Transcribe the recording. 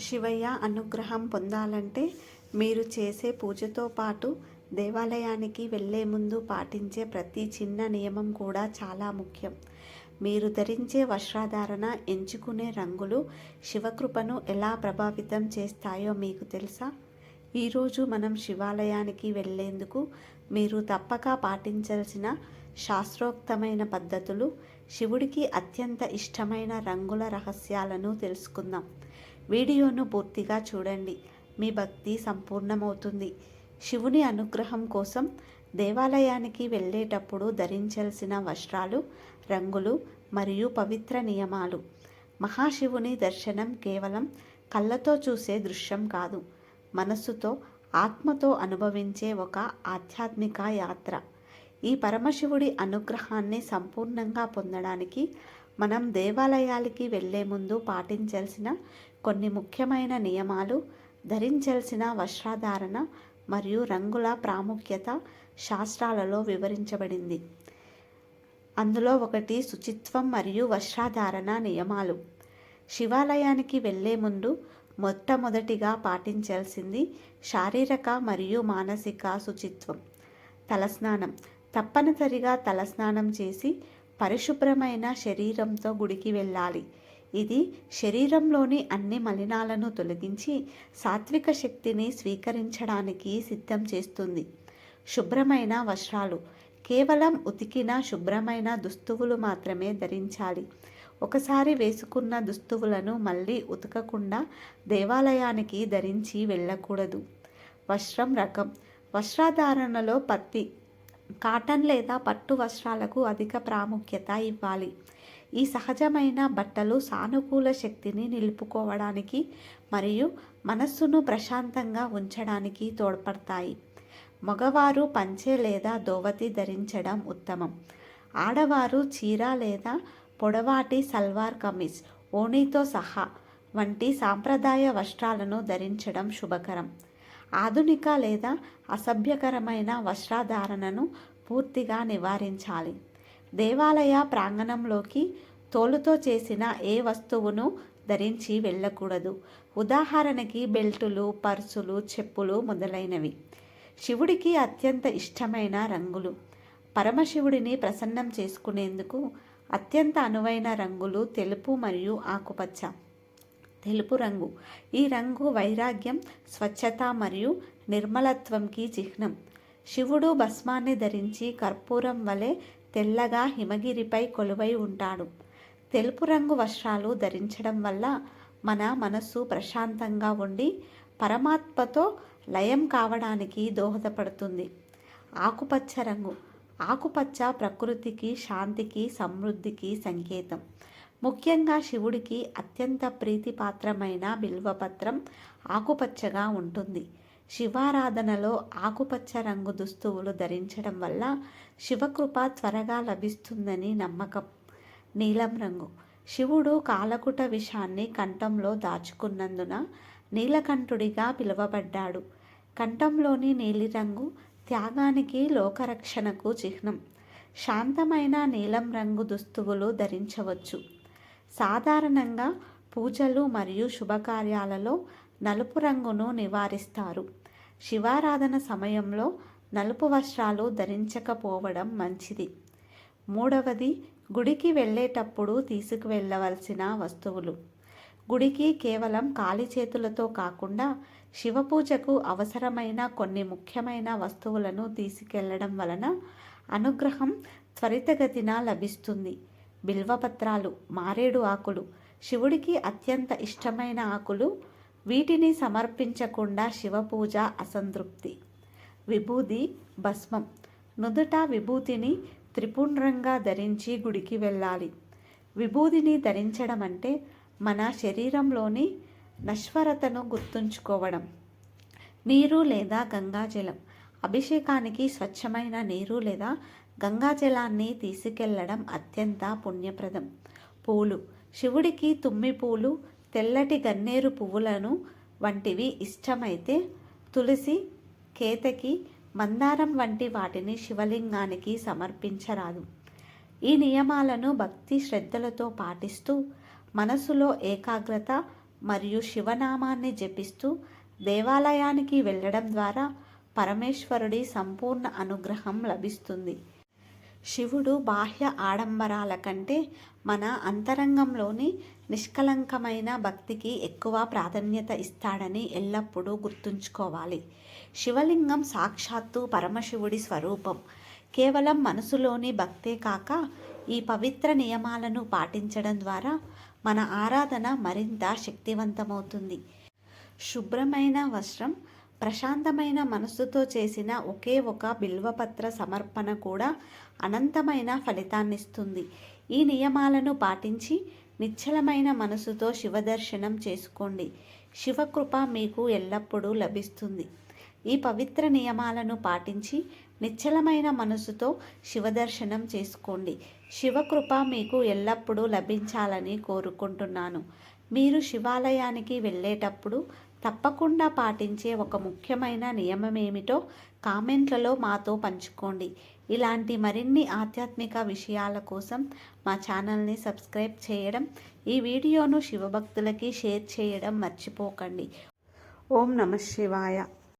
శివయ్య అనుగ్రహం పొందాలంటే మీరు చేసే పూజతో పాటు దేవాలయానికి వెళ్ళే ముందు పాటించే ప్రతి చిన్న నియమం కూడా చాలా ముఖ్యం. మీరు ధరించే వస్త్రధారణ ఎంచుకునే రంగులు శివకృపను ఎలా ప్రభావితం చేస్తాయో మీకు తెలుసా? ఈరోజు మనం శివాలయానికి వెళ్ళేందుకు మీరు తప్పక పాటించాల్సిన శాస్త్రోక్తమైన పద్ధతులు శివుడికి అత్యంత ఇష్టమైన రంగుల రహస్యాలను తెలుసుకుందాం. వీడియోను పూర్తిగా చూడండి. మీ భక్తి సంపూర్ణమవుతుంది. శివుని అనుగ్రహం కోసం దేవాలయానికి వెళ్ళేటప్పుడు ధరించాల్సిన వస్త్రాలు రంగులు మరియు పవిత్ర నియమాలు. మహాశివుని దర్శనం కేవలం కళ్ళతో చూసే దృశ్యం కాదు. మనస్సుతో ఆత్మతో అనుభవించే ఒక ఆధ్యాత్మిక యాత్ర. ఈ పరమశివుడి అనుగ్రహాన్ని సంపూర్ణంగా పొందడానికి మనం దేవాలయాలకి వెళ్ళే ముందు పాటించాల్సిన కొన్ని ముఖ్యమైన నియమాలు ధరించాల్సిన వస్త్రధారణ మరియు రంగుల ప్రాముఖ్యత శాస్త్రాలలో వివరించబడింది. అందులో ఒకటి శుచిత్వం మరియు వస్త్రధారణ నియమాలు. శివాలయానికి వెళ్ళే ముందు మొట్టమొదటిగా పాటించాల్సింది శారీరక మరియు మానసిక శుచిత్వం. తలస్నానం. తప్పనిసరిగా తలస్నానం చేసి పరిశుభ్రమైన శరీరంతో గుడికి వెళ్ళాలి. ఇది శరీరంలోని అన్ని మలినాలను తొలగించి సాత్విక శక్తిని స్వీకరించడానికి సిద్ధం చేస్తుంది. శుభ్రమైన వస్త్రాలు. కేవలం ఉతికిన శుభ్రమైన దుస్తువులు మాత్రమే ధరించాలి. ఒకసారి వేసుకున్న దుస్తువులను మళ్ళీ ఉతకకుండా దేవాలయానికి ధరించి వెళ్ళకూడదు. వస్త్రం రకం. వస్త్రధారణలో పత్తి. కాటన్ లేదా పట్టు వస్త్రాలకు అధిక ప్రాముఖ్యత ఇవ్వాలి. ఈ సహజమైన బట్టలు సానుకూల శక్తిని నిలుపుకోవడానికి మరియు మనస్సును ప్రశాంతంగా ఉంచడానికి తోడ్పడతాయి. మగవారు పంచె లేదా దోవతి ధరించడం ఉత్తమం. ఆడవారు చీర లేదా పొడవాటి సల్వార్ కమీజ్ ఓణీతో సహా వంటి సాంప్రదాయ వస్త్రాలను ధరించడం శుభకరం. ఆధునిక లేదా అసభ్యకరమైన వస్త్రధారణను పూర్తిగా నివారించాలి. దేవాలయ ప్రాంగణంలోకి తోలుతో చేసిన ఏ వస్తువును ధరించి వెళ్ళకూడదు. ఉదాహరణకి బెల్టులు పర్సులు చెప్పులు మొదలైనవి. శివుడికి అత్యంత ఇష్టమైన రంగులు. పరమశివుడిని ప్రసన్నం చేసుకునేందుకు అత్యంత అనువైన రంగులు తెలుపు మరియు ఆకుపచ్చ. తెలుపు రంగు. ఈ రంగు వైరాగ్యం స్వచ్ఛత మరియు నిర్మలత్వంకి చిహ్నం. శివుడు భస్మాన్ని ధరించి కర్పూరం వలె తెల్లగా హిమగిరిపై కొలువై ఉంటాడు. తెలుపు రంగు వస్త్రాలు ధరించడం వల్ల మన మనస్సు ప్రశాంతంగా ఉండి పరమాత్మతో లయం కావడానికి దోహదపడుతుంది. ఆకుపచ్చ రంగు. ఆకుపచ్చ ప్రకృతికి శాంతికి సమృద్ధికి సంకేతం. ముఖ్యంగా శివుడికి అత్యంత ప్రీతిపాత్రమైన బిల్వపత్రం ఆకుపచ్చగా ఉంటుంది. శివారాధనలో ఆకుపచ్చ రంగు దుస్తువులు ధరించడం వల్ల శివకృప త్వరగా లభిస్తుందని నమ్మకం. నీలం రంగు. శివుడు కాలకుట విషాన్ని కంఠంలో దాచుకున్నందున నీలకంఠుడిగా పిలువబడ్డాడు. కంఠంలోని నీలిరంగు త్యాగానికి లోకరక్షణకు చిహ్నం. శాంతమైన నీలం రంగు దుస్తువులు ధరించవచ్చు. సాధారణంగా పూజలు మరియు శుభకార్యాలలో నలుపు రంగును నివారిస్తారు. శివారాధన సమయంలో నలుపు వస్త్రాలు ధరించకపోవడం మంచిది. మూడవది గుడికి వెళ్ళేటప్పుడు తీసుకువెళ్ళవలసిన వస్తువులు. గుడికి కేవలం ఖాళీ చేతులతో కాకుండా శివపూజకు అవసరమైన కొన్ని ముఖ్యమైన వస్తువులను తీసుకెళ్ళడం వలన అనుగ్రహం త్వరితగతిన లభిస్తుంది. బిల్వపత్రాలు మారేడు ఆకులు. శివుడికి అత్యంత ఇష్టమైన ఆకులు వీటిని సమర్పించకుండా శివపూజ అసంతృప్తి. విభూది భస్మం. నుదుట విభూతిని త్రిపుండ్రంగా ధరించి గుడికి వెళ్ళాలి. విభూదిని ధరించడం అంటే మన శరీరంలోని నశ్వరతను గుర్తుంచుకోవడం. నీరు లేదా గంగాజలం. అభిషేకానికి స్వచ్ఛమైన నీరు లేదా గంగాజలాన్ని తీసుకెళ్ళడం అత్యంత పుణ్యప్రదం. పూలు. శివుడికి తుమ్మి పూలు తెల్లటి గన్నేరు పువ్వులను వంటివి ఇష్టమైతే తులసి కేతకి మందారం వంటి వాటిని శివలింగానికి సమర్పించరాదు. ఈ నియమాలను భక్తి శ్రద్ధలతో పాటిస్తూ మనసులో ఏకాగ్రత మరియు శివనామాన్ని జపిస్తూ దేవాలయానికి వెళ్ళడం ద్వారా పరమేశ్వరుడి సంపూర్ణ అనుగ్రహం లభిస్తుంది. శివుడు బాహ్య ఆడంబరాల కంటే మన అంతరంగంలోని నిష్కలంకమైన భక్తికి ఎక్కువ ప్రాధాన్యత ఇస్తాడని ఎల్లప్పుడూ గుర్తుంచుకోవాలి. శివలింగం సాక్షాత్తు పరమశివుడి స్వరూపం. కేవలం మనసులోని భక్తే కాక ఈ పవిత్ర నియమాలను పాటించడం ద్వారా మన ఆరాధన మరింత శక్తివంతమవుతుంది. శుభ్రమైన వస్త్రం ప్రశాంతమైన మనస్సుతో చేసిన ఒకే ఒక బిల్వపత్ర సమర్పణ కూడా అనంతమైన ఫలితాన్నిస్తుంది. ఈ నియమాలను పాటించి నిశ్చలమైన మనసుతో శివదర్శనం చేసుకోండి. శివకృప మీకు ఎల్లప్పుడూ లభిస్తుంది. ఈ పవిత్ర నియమాలను పాటించి నిశ్చలమైన మనసుతో శివదర్శనం చేసుకోండి. శివకృప మీకు ఎల్లప్పుడూ లభించాలని కోరుకుంటున్నాను. మీరు శివాలయానికి వెళ్ళేటప్పుడు తప్పకుండా పాటించే ఒక ముఖ్యమైన నియమం ఏమిటో కామెంట్లలో మాతో పంచుకోండి. ఇలాంటి మరిన్ని ఆధ్యాత్మిక విషయాల కోసం మా ఛానల్ని సబ్స్క్రైబ్ చేయడం ఈ వీడియోను శివభక్తులకి షేర్ చేయడం మర్చిపోకండి. ఓం నమ శివాయ.